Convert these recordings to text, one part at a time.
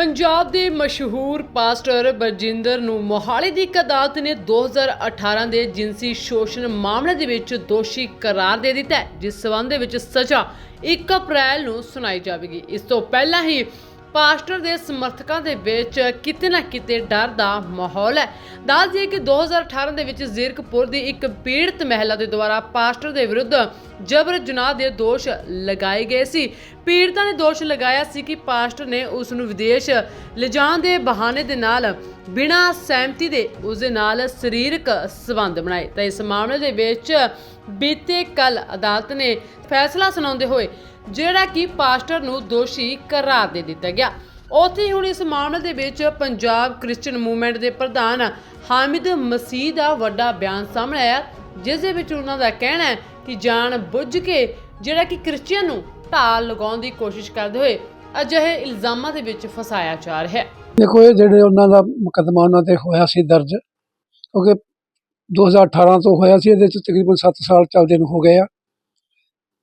ਪੰਜਾਬ ਦੇ ਮਸ਼ਹੂਰ ਪਾਸਟਰ ਬਰਜਿੰਦਰ ਨੂੰ ਮੋਹਾਲੀ ਦੀ ਇੱਕ ਅਦਾਲਤ ਨੇ 2018 ਦੇ ਜਿੰਸੀ ਸ਼ੋਸ਼ਣ ਮਾਮਲੇ ਦੇ ਵਿੱਚ ਦੋਸ਼ੀ ਕਰਾਰ ਦੇ ਦਿੱਤਾ ਹੈ, ਜਿਸ ਸਬੰਧ ਦੇ ਵਿੱਚ ਸਜ਼ਾ 1 ਅਪ੍ਰੈਲ ਨੂੰ ਸੁਣਾਈ ਜਾਵੇਗੀ। ਇਸ ਤੋਂ ਪਹਿਲਾਂ ਹੀ ਪਾਸਟਰ ਦੇ ਸਮਰਥਕਾਂ ਦੇ ਵਿੱਚ ਕਿਤੇ ਨਾ ਕਿਤੇ ਡਰ ਦਾ ਮਾਹੌਲ ਹੈ। ਦੱਸ ਦਈਏ ਕਿ 2018 ਦੇ ਵਿੱਚ ਜ਼ੀਰਕਪੁਰ ਦੀ ਇੱਕ ਪੀੜਤ ਮਹਿਲਾ ਦੇ ਦੁਆਰਾ ਪਾਸਟਰ ਦੇ ਵਿਰੁੱਧ ਜਬਰ ਜਨਾਹ ਦੇ ਦੋਸ਼ ਲਗਾਏ ਗਏ ਸੀ। ਪੀੜਤਾ ਨੇ ਦੋਸ਼ ਲਗਾਇਆ ਸੀ ਕਿ ਪਾਸਟਰ ਨੇ ਉਸ ਨੂੰ ਵਿਦੇਸ਼ ਲਿਜਾਣ ਦੇ ਬਹਾਨੇ ਦੇ ਨਾਲ ਬਿਨਾਂ ਸਹਿਮਤੀ ਦੇ ਉਸ ਦੇ ਨਾਲ ਸਰੀਰਕ ਸਬੰਧ ਬਣਾਏ। ਤਾਂ ਇਸ ਮਾਮਲੇ ਦੇ ਵਿੱਚ ਬੀਤੇ ਕੱਲ ਅਦਾਲਤ ਨੇ ਫੈਸਲਾ ਸੁਣਾਉਂਦੇ ਹੋਏ ਜਿਹੜਾ ਕਿ ਪਾਸਟਰ ਨੂੰ ਦੋਸ਼ੀ ਕਰਾਰ ਦੇ ਦਿੱਤਾ ਗਿਆ। ਉੱਥੇ ਹੀ ਹੁਣ ਇਸ ਮਾਮਲੇ ਦੇ ਵਿੱਚ ਪੰਜਾਬ ਕ੍ਰਿਸਚੀਅਨ ਮੂਵਮੈਂਟ ਦੇ ਪ੍ਰਧਾਨ ਹਾਮਿਦ ਮਸੀਹ ਦਾ ਵੱਡਾ ਬਿਆਨ ਸਾਹਮਣੇ ਆਇਆ, ਜਿਸ ਦੇ ਵਿੱਚ ਉਹਨਾਂ ਦਾ ਕਹਿਣਾ ਹੈ ਕਿ ਜਾਣ ਬੁੱਝ ਕੇ ਜਿਹੜਾ ਕਿ ਕ੍ਰਿਸਚੀਅਨ ਨੂੰ ਢਾਲ ਲਗਾਉਣ ਦੀ ਕੋਸ਼ਿਸ਼ ਕਰਦੇ ਹੋਏ ਅਜਿਹੇ ਇਲਜ਼ਾਮਾਂ ਦੇ ਵਿੱਚ ਫਸਾਇਆ ਜਾ ਰਿਹਾ ਹੈ। ਦੇਖੋ, ਇਹ ਜਿਹੜੇ ਉਹਨਾਂ ਦਾ ਮੁਕੱਦਮਾ ਉਹਨਾਂ ਤੇ ਹੋਇਆ ਸੀ ਦਰਜ, ਕਿਉਂਕਿ 2018 ਤੋਂ ਹੋਇਆ ਸੀ, ਇਹਦੇ ਚ ਤਕਰੀਬਨ 7 ਸਾਲ ਚੱਲਦੇ ਨੂੰ ਹੋ ਗਏ ਆ।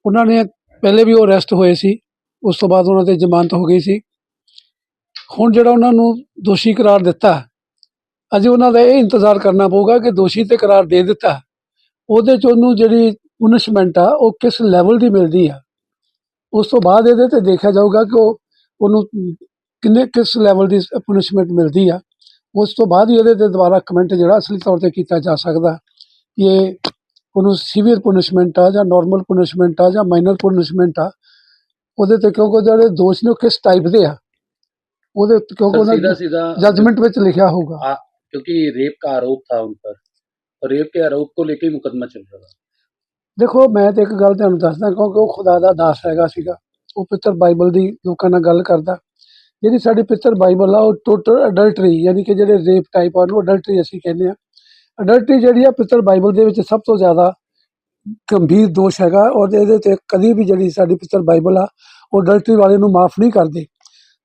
ਉਹਨਾਂ ਨੇ ਪਹਿਲੇ ਵੀ ਉਹ ਅਰੈਸਟ ਹੋਏ ਸੀ, ਉਸ ਤੋਂ ਬਾਅਦ ਉਹਨਾਂ ਤੇ ਜ਼ਮਾਨਤ ਹੋ ਗਈ ਸੀ। ਹੁਣ ਜਿਹੜਾ ਉਹਨਾਂ ਨੂੰ ਦੋਸ਼ੀ ਕਰਾਰ ਦਿੱਤਾ, ਅਜੇ ਉਹਨਾਂ ਦਾ ਇਹ ਇੰਤਜ਼ਾਰ ਕਰਨਾ ਪਊਗਾ ਕਿ ਦੋਸ਼ੀ ਤੇ ਕਰਾਰ ਦੇ ਦਿੱਤਾ। ਉਹਦੇ ਚ ਉਹਨੂੰ ਜਿਹੜੀ ਪੁਨਿਸ਼ਮੈਂਟ ਆ, ਉਹ ਕਿਸ ਲੈਵਲ ਦੀ ਮਿਲਦੀ ਆ? ਉਸ ਤੋਂ ਬਾਅਦ ਇਹਦੇ ਤੇ ਦੇਖਿਆ ਜਾਊਗਾ ਕਿ ਉਹ ਉਹਨੂੰ ਕਿੰਨੇ ਕਿਸ ਲੈਵਲ ਦੀ ਪੁਨਿਸ਼ਮੈਂਟ ਮਿਲਦੀ ਆ ਉਸ ਤੋਂ ਬਾਅਦ ਹੀ ਇਹਦੇ ਤੇ ਦੁਬਾਰਾ ਕਮੈਂਟ ਜਿਹੜਾ ਅਸਲੀ ਤੌਰ ਤੇ ਕੀਤਾ ਜਾ ਸਕਦਾ ਕਿ ਇਹ ਉਹਨੂੰ ਸੀਵੀਅਰ ਪੁਨਿਸ਼ਮੈਂਟ ਆ ਜਾਂ ਨਾਰਮਲ ਪੁਨਿਸ਼ਮੈਂਟ ਆ ਜਾਂ ਮਾਈਨਰ ਪੁਨਿਸ਼ਮੈਂਟ ਆ ਉਹਦੇ ਤੇ ਕਿਉਂਕਿ ਜਿਹੜੇ ਦੋਸ਼ ਨੇ ਉਹ ਕਿਸ ਟਾਈਪ ਦੇ ਆ ਉਹਦੇ ਉੱਤੇ ਕਿਉਂਕਿ सर, ਉਹਨਾਂ सीधा सीधा ਜਜਮੈਂਟ ਵਿੱਚ ਲਿਖਿਆ ਹੋਊਗਾ आ, क्योंकि रेप का आरोप था उन पर और रेप के आरोप को लेकर ही मुकदमा चल रहा था ਦੇਖੋ, ਮੈਂ ਤੇ ਇੱਕ ਗੱਲ ਤੁਹਾਨੂੰ ਦੱਸਦਾ, ਕਿਉਂਕਿ ਉਹ ਖੁਦਾ ਦਾ ਦਾਸ ਹੈਗਾ ਸੀਗਾ। ਉਹ ਪਿੱਤਰ ਬਾਈਬਲ ਦੀ ਲੋਕਾਂ ਨਾਲ ਗੱਲ ਕਰਦਾ। ਜਿਹੜੀ ਸਾਡੀ ਪਿੱਤਰ ਬਾਈਬਲ ਆ, ਉਹ ਟੋਟਲ ਅਡਲਟਰੀ ਯਾਨੀ ਕਿ ਜਿਹੜੇ ਰੇਪ ਟਾਈਪ ਆ, ਉਹਨੂੰ ਅਡਲਟਰੀ ਅਸੀਂ ਕਹਿੰਦੇ ਆ। ਅਡਲਟਰੀ ਜਿਹੜੀ ਆ, ਪਿੱਤਰ ਬਾਈਬਲ ਦੇ ਵਿੱਚ ਸਭ ਤੋਂ ਜ਼ਿਆਦਾ ਗੰਭੀਰ ਦੋਸ਼ ਹੈਗਾ। ਔਰ ਇਹਦੇ ਤੇ ਕਦੀ ਵੀ ਜਿਹੜੀ ਸਾਡੀ ਪਿੱਤਰ ਬਾਈਬਲ ਆ, ਉਹ ਅਡਲਟਰੀ ਵਾਲੇ ਨੂੰ ਮਾਫ ਨਹੀਂ ਕਰਦੀ।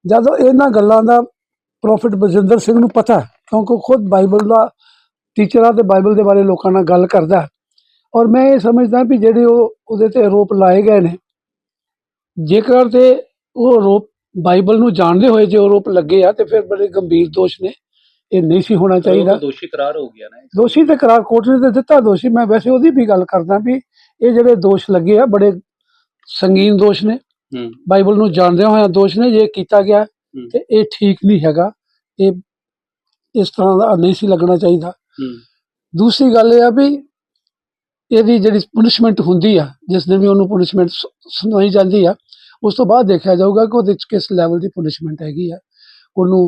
ਜਦੋਂ ਇਹਨਾਂ ਗੱਲਾਂ ਦਾ ਪ੍ਰੋਫਿਟ ਬਜਿੰਦਰ ਸਿੰਘ ਨੂੰ ਪਤਾ, ਕਿਉਂਕਿ ਉਹ ਖੁਦ ਬਾਈਬਲ ਦਾ ਟੀਚਰਾਂ ਆ ਤੇ ਬਾਈਬਲ ਦੇ ਬਾਰੇ ਲੋਕਾਂ ਨਾਲ ਗੱਲ ਕਰਦਾ। ਔਰ ਮੈਂ ਇਹ ਸਮਝਦਾ ਵੀ ਜਿਹੜੇ ਉਹ ਉਹਦੇ ਤੇ ਆਰੋਪ ਲਾਏ ਗਏ ਨੇ ਜੇਕਰ ਤੇ ਉਹ ਆਰੋਪ ਬਾਈਬਲ ਨੂੰ ਜਾਣਦੇ ਹੋਏ ਜੇ ਆਰੋਪ ਲੱਗੇ ਆ ਤੇ ਫਿਰ ਬੜੇ ਗੰਭੀਰ ਦੋਸ਼ ਨੇ ਇਹ ਨਹੀਂ ਸੀ ਹੋਣਾ ਚਾਹੀਦਾ। ਦੋਸ਼ੀ ਕਰਾਰ ਹੋ ਗਿਆ ਨਾ ਦੋਸ਼ੀ ਤੇ ਕਰਾਰ ਕੋਰਟ ਨੇ ਤੇ ਦਿੱਤਾ ਦੋਸ਼ੀ ਮੈਂ ਵੈਸੇ ਉਹਦੀ ਵੀ ਗੱਲ ਕਰਦਾ ਵੀ ਇਹ ਜਿਹੜੇ ਦੋਸ਼ ਲੱਗੇ ਆ ਬੜੇ ਸੰਗੀਨ ਦੋਸ਼ ਨੇ। ਬਾਈਬਲ ਨੂੰ ਜਾਣਦੇ ਹੋਇਆ ਦੋਸ਼ ਨੇ ਜੇ ਕੀਤਾ ਗਿਆ ਤੇ ਇਹ ਠੀਕ ਨਹੀਂ ਹੈਗਾ। ਇਹ ਇਸ ਤਰ੍ਹਾਂ ਦਾ ਨਹੀਂ ਸੀ ਲੱਗਣਾ ਚਾਹੀਦਾ। ਦੂਸਰੀ ਗੱਲ ਇਹ ਆ ਵੀ ਇਹਦੀ ਜਿਹੜੀ ਪੁਨਿਸ਼ਮੈਂਟ ਹੁੰਦੀ ਆ ਜਿਸ ਦਿਨ ਵੀ ਉਹਨੂੰ ਪੁਨਿਸ਼ਮੈਂਟ ਸੁਣਾਈ ਜਾਂਦੀ ਆ ਉਸ ਤੋਂ ਬਾਅਦ ਦੇਖਿਆ ਜਾਊਗਾ ਕਿ ਉਹਦੇ ਚ ਕਿਸ ਲੈਵਲ ਦੀ ਪੁਨਿਸ਼ਮੈਂਟ ਹੈਗੀ ਆ ਉਹਨੂੰ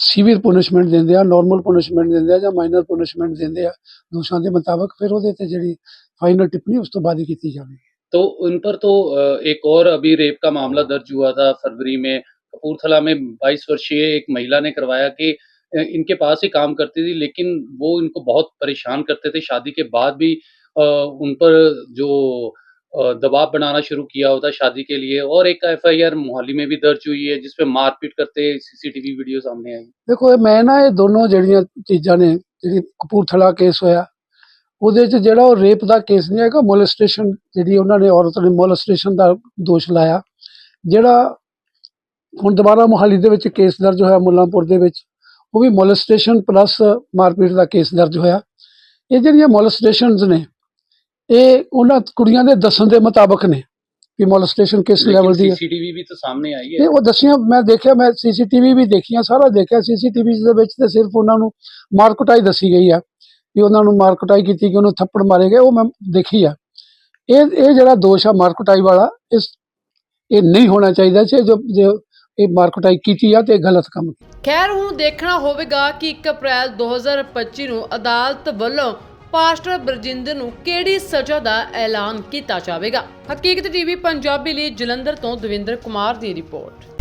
ਸੀਵੀਅਰ ਪੁਨਿਸ਼ਮੈਂਟ ਦਿੰਦੇ ਆ ਨਾਰਮਲ ਪੁਨਿਸ਼ਮੈਂਟ ਦਿੰਦੇ ਆ ਜਾਂ ਮਾਈਨਰ ਪੁਨਿਸ਼ਮੈਂਟ ਦਿੰਦੇ ਆ ਦੋਸ਼ਾਂ ਦੇ ਮੁਤਾਬਕ ਫਿਰ ਉਹਦੇ ਤੇ ਜਿਹੜੀ ਫਾਈਨਲ ਟਿੱਪਣੀ ਉਸ ਤੋਂ ਬਾਅਦ ਹੀ ਕੀਤੀ ਜਾਵੇਗੀ तो उन पर तो अ, एक और अभी रेप का मामला दर्ज हुआ था फरवरी में कपूरथला में 22 वर्षीय एक महिला ने करवाया कि अ, इनके पास ही काम करती थी लेकिन वो इनको बहुत परेशान करते थे शादी के बाद भी अ, उन पर जो अ, दबाव बनाना शुरू किया होता शादी के लिए और एक एफआईआर मोहाली में भी दर्ज हुई है जिसपे मारपीट करते सीसीटीवी वीडियो सामने आई ਦੇਖੋ ਇਹ ਮੈਂ ਨਾ ਇਹ ਦੋਨੋਂ ਜਿਹੜੀਆਂ ਚੀਜ਼ਾਂ ਨੇ ਜਿਹੜੀ ਕਪੂਰਥਲਾ ਕੇਸ ਹੋਇਆ ਉਹਦੇ ਚ ਜਿਹੜਾ ਉਹ ਰੇਪ ਦਾ ਕੇਸ ਨਹੀਂ ਹੈਗਾ ਮੋਲੈਸਟੇਸ਼ਨ ਜਿਹੜੀ ਉਹਨਾਂ ਨੇ ਔਰਤ ਨੇ ਮੋਲੈਸਟੇਸ਼ਨ ਦਾ ਦੋਸ਼ ਲਾਇਆ ਜਿਹੜਾ ਹੁਣ ਦੁਬਾਰਾ ਮੋਹਾਲੀ ਦੇ ਵਿੱਚ ਕੇਸ ਦਰਜ ਹੋਇਆ ਮੁੱਲਾਂਪੁਰ ਦੇ ਵਿੱਚ ਉਹ ਵੀ ਮੋਲਸਟੇਸ਼ਨ ਪਲੱਸ ਮਾਰਪੀਟ ਦਾ ਕੇਸ ਦਰਜ ਹੋਇਆ। ਇਹ ਜਿਹੜੀਆਂ ਮੋਲਸਟੇਸ਼ਨਸ ਨੇ ਇਹ ਉਹਨਾਂ ਕੁੜੀਆਂ ਦੇ ਦੱਸਣ ਦੇ ਮੁਤਾਬਕ ਨੇ ਕਿ ਮੋਲਸਟੇਸ਼ਨ ਕਿਸ ਲੈਵਲ ਦੀ ਹੈ। ਸੀਸੀਟੀਵੀ ਵੀ ਤਾਂ ਸਾਹਮਣੇ ਆਈ ਹੈ। ਇਹ ਉਹ ਦੱਸਿਆ ਮੈਂ ਦੇਖਿਆ ਮੈਂ ਸੀਸੀਟੀਵੀ ਵੀ ਦੇਖੀਆਂ ਸਾਰਾ ਦੇਖਿਆ। ਸੀਸੀਟੀਵੀ ਦੇ ਵਿੱਚ ਤੇ ਸਿਰਫ ਉਹਨਾਂ ਨੂੰ ਮਾਰਕਟਾਈ ਦੱਸੀ ਗਈ ਆ ਕਿ ਉਹਨਾਂ ਨੂੰ ਮਾਰਕਟਾਈ ਕੀਤੀ ਕਿ ਉਹਨੂੰ ਥੱਪੜ ਮਾਰੇ ਗਏ ਉਹ ਮੈਂ ਦੇਖੀ ਆ। ਇਹ ਇਹ ਜਿਹੜਾ ਦੋਸ਼ ਆ ਮਾਰਕਟਾਈ ਵਾਲਾ ਇਸ ਇਹ ਨਹੀਂ ਹੋਣਾ ਚਾਹੀਦਾ। ਸੀ ਜੋ ਇਹ ਮਾਰ ਕੀਤੀ ਆ ਤੇ ਇਹ ਗਲਤ ਕੰਮ ਖੈਰ, ਹੁਣ ਦੇਖਣਾ ਹੋਵੇਗਾ ਕਿ 1 ਅਪ੍ਰੈਲ 2025 ਨੂੰ ਅਦਾਲਤ ਵੱਲੋਂ ਪਾਸਟਰ ਬਰਜਿੰਦਰ ਨੂੰ ਕਿਹੜੀ ਸਜ਼ਾ ਦਾ ਐਲਾਨ ਕੀਤਾ ਜਾਵੇਗਾ? ਹਕੀਕਤ ਟੀਵੀ ਪੰਜਾਬੀ ਲਈ ਜਲੰਧਰ ਤੋਂ ਦਵਿੰਦਰ ਕੁਮਾਰ ਦੀ ਰਿਪੋਰਟ।